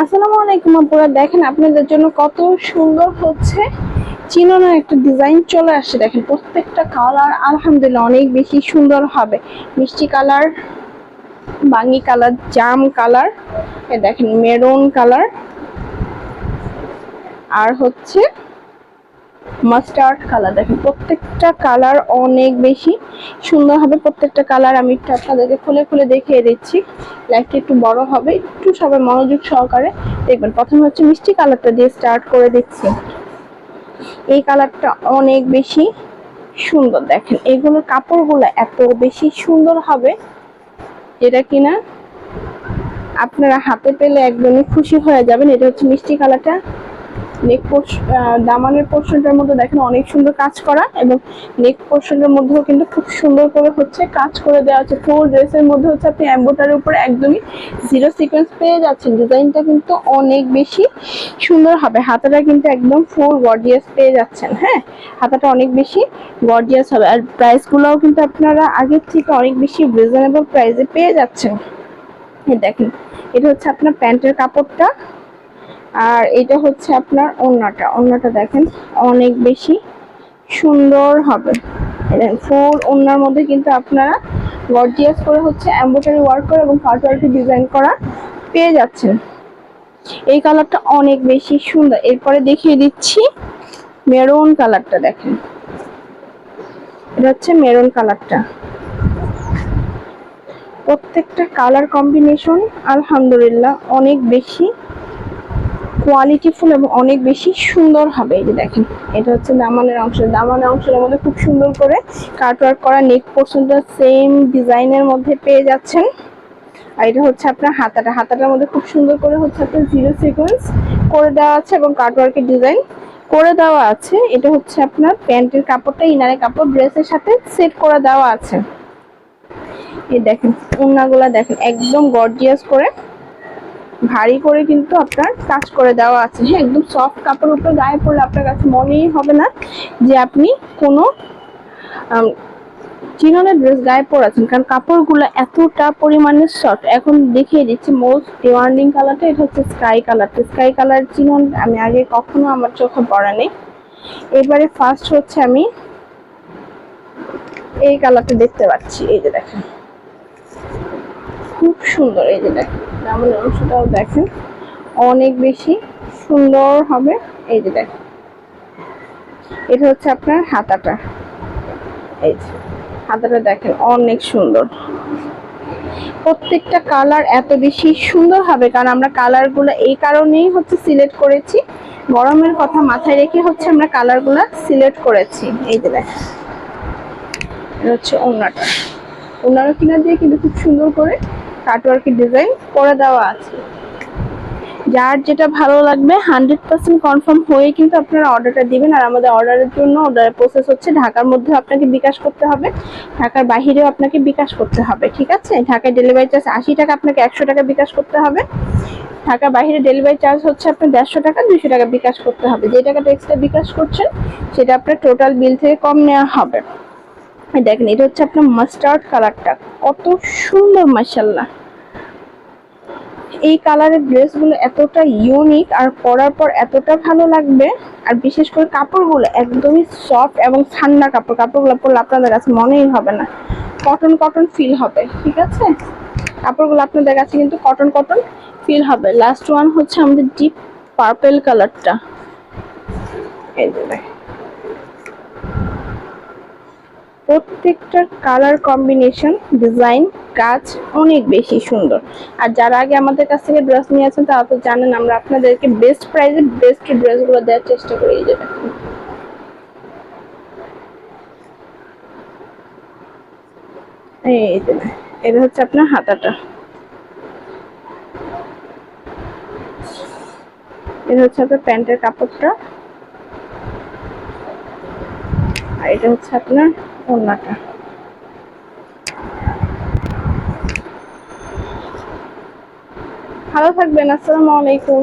আসসালামু আলাইকুম আপুরা, দেখেন আপনাদের জন্য কত সুন্দর হচ্ছে। চিনোনো একটা ডিজাইন চলে আসছে, দেখেন প্রত্যেকটা কালার আলহামদুলিল্লাহ অনেক বেশি সুন্দর হবে। মিষ্টি কালার বাঙ্গি কালার জাম কালার দেখেন মেরুন কালার আর হচ্ছে মাস্টার্ড কালার দেখেন, প্রত্যেকটা কালার অনেক বেশি সুন্দর হবে। প্রত্যেকটা কালার আমি একটু আপনাদেরকে খুলে খুলে দেখিয়ে দিচ্ছি। লাইটটা একটু বড় হবে, একটু সবাই মনোযোগ সহকারে দেখবেন। প্রথমে হচ্ছে মিষ্টি কালারটা দিয়ে স্টার্ট করে দিচ্ছি। এই কালারটা অনেক বেশি সুন্দর। দেখেন এগুলোর কাপড়গুলো এত বেশি সুন্দর হবে যেটা কিনা আপনারা হাতে পেলে একদমই খুশি হয়ে যাবেন। এটা হচ্ছে মিষ্টি কালারটা নেক দামানের পোর্শনটার মধ্যে দেখেন অনেক সুন্দর কাজ করা এবং নেক পোর্শনের মধ্যেও কিন্তু খুব সুন্দর করে হচ্ছে কাজ করে দেওয়া আছে ফুল ড্রেসের মধ্যে হচ্ছে আপনি অ্যাম্বোটারের উপরে একদমই জিরো সিকোয়েন্স পেয়ে যাচ্ছেন। ডিজাইনটা কিন্তু অনেক বেশি সুন্দর হবে। হাতাটা কিন্তু একদম ফুল গর্জিয়াস পেয়ে যাচ্ছেন হ্যাঁ? হাতাটা অনেক বেশি গর্জিয়াস হবে। আর প্রাইসগুলোও কিন্তু আপনারা আগের থেকে অনেক বেশি রিজনেবল প্রাইসে পেয়ে যাচ্ছেন। দেখেন, এটা হচ্ছে আপনার প্যান্টের কাপড়টা। আর এটা হচ্ছে আপনার ওড়নাটা। ওড়নাটা দেখেন, অনেক বেশি সুন্দর হবে। ফুল ওড়নার মধ্যে কিন্তু আপনারা গর্জিয়াস করে হচ্ছে এম্ব্রয়ডারি ওয়ার্ক করে এবং ওয়ার্কের ডিজাইন করা পেয়ে যাচ্ছেন। এই কালারটা অনেক বেশি সুন্দর। এরপরে দেখিয়ে দিচ্ছি মেরুন কালারটা দেখেন। এটা হচ্ছে মেরুন কালারটা প্রত্যেকটা কালার কম্বিনেশন আলহামদুলিল্লাহ, অনেক বেশি কোয়ালিটিফুল এবং অনেক বেশি সুন্দর হবে। এই যে দেখেন, এটা হচ্ছে দামানের অংশ। দামানের অংশের মধ্যে খুব সুন্দর করে কাটওয়ার্ক করা নেক পোর্শনটা সেম ডিজাইনের মধ্যে পেয়ে যাচ্ছেন। আর এটা হচ্ছে আপনার হাতাটা। হাতাটার মধ্যে খুব সুন্দর করে হচ্ছে আপনার জিরো সিকোয়েন্স করে দেওয়া আছে এবং কাটওয়ার্কের ডিজাইন করে দেওয়া আছে। এটা হচ্ছে আপনার প্যান্টের কাপড়টা, ইনারের কাপড়, ড্রেসের সাথে সেট করে দেওয়া আছে। এই দেখেন ওড়নাগুলা দেখেন, একদম গর্জিয়াস করে। ভারী করে কিন্তু আপনার কাজ করে দেওয়া আছে। হ্যাঁ একদম সফট কাপড় উপরে গায়ে পড়লে আপনার কাছে মনেই হবে না যে আপনি কোনো চিননের ড্রেস গায়ে পরেছেন কারণ কাপড়গুলো এতটা পরিমাণে সফট এখন দেখিয়ে দিচ্ছি মোস্ট ডিমান্ডিং কালারটা এটা হচ্ছে স্কাই কালারটা স্কাই কালার চিনন আমি আগে কখনো আমার চোখে পড়া নেই। এবারে ফার্স্ট হচ্ছে আমি এই কালারটা দেখতে পাচ্ছি। এই যে দেখেন। খুব সুন্দর এই যে দেখেন দামনের অংশটাও দেখেন, অনেক বেশি সুন্দর হবে এই যে দেখেন। এটা হচ্ছে আপনার হাতাটা। এই যে, হাতাটা দেখেন, অনেক সুন্দর। প্রত্যেকটা কালার এত বেশি সুন্দর হবে, কারণ আমরা কালারগুলো এই কারণেই হচ্ছে সিলেক্ট করেছি। গরমের কথা মাথায় রেখে হচ্ছে আমরা কালারগুলো সিলেক্ট করেছি। এই যে দেখেন হচ্ছে ওনাটা ওনারও কিনা দিয়ে কিন্তু খুব সুন্দর করে কাটওয়ার্কের ডিজাইন করে দেওয়া আছে। যার যেটা ভালো লাগবে, হান্ড্রেড পার্সেন্ট কনফার্ম হয়ে কিন্তু আপনারা অর্ডারটা দিবেন। আর আমাদের অর্ডারের জন্য অর্ডারের প্রসেস হচ্ছে, ঢাকার মধ্যে আপনাকে বিকাশ করতে হবে, ঢাকার বাহিরেও আপনাকে বিকাশ করতে হবে, ঠিক আছে? ঢাকায় ডেলিভারি চার্জ আশি টাকা, আপনাকে একশো টাকা বিকাশ করতে হবে। ঢাকার বাহিরে ডেলিভারি চার্জ হচ্ছে আপনার দেড়শো টাকা, দুইশো টাকা বিকাশ করতে হবে। যে টাকাটা এক্সট্রা বিকাশ করছেন, সেটা আপনার টোটাল বিল থেকে কম নেওয়া হবে। দেখেন, এটা হচ্ছে আপনার মাস্টার্ড কালারটা কত সুন্দর মাসাল্লাহ এই কালারের ড্রেসগুলো এতটা ইউনিক আর পরার পর এতটা ভালো লাগবে। আর বিশেষ করে কাপড়গুলো একদমই সফট এবং ঠান্ডা কাপড়। কাপড়গুলো পরলে আপনাদের কাছে মনেই হবে না। কটন কটন ফিল হবে, ঠিক আছে? কাপড়গুলো আপনাদের কাছে কিন্তু কটন কটন ফিল হবে। লাস্ট ওয়ান হচ্ছে আমাদের ডিপ পার্পেল কালারটা এই যে প্রত্যেকটার কালার কম্বিনেশন ডিজাইন কাজ অনেক বেশি সুন্দর। আর যারা আগে আমাদের কাছ থেকে ড্রেস নিয়েছেন তারা তো জানেন আমরা আপনাদেরকে বেস্ট প্রাইসে বেস্ট ড্রেসগুলো দেওয়ার চেষ্টা করি এই যে এই এটা হচ্ছে আপনার হাতাটা। এটা হচ্ছে আপনার প্যান্টের কাপড়টা। আর এটা হচ্ছে আপনার ওড়নাটা ভালো থাকবেন আসসালামু আলাইকুম।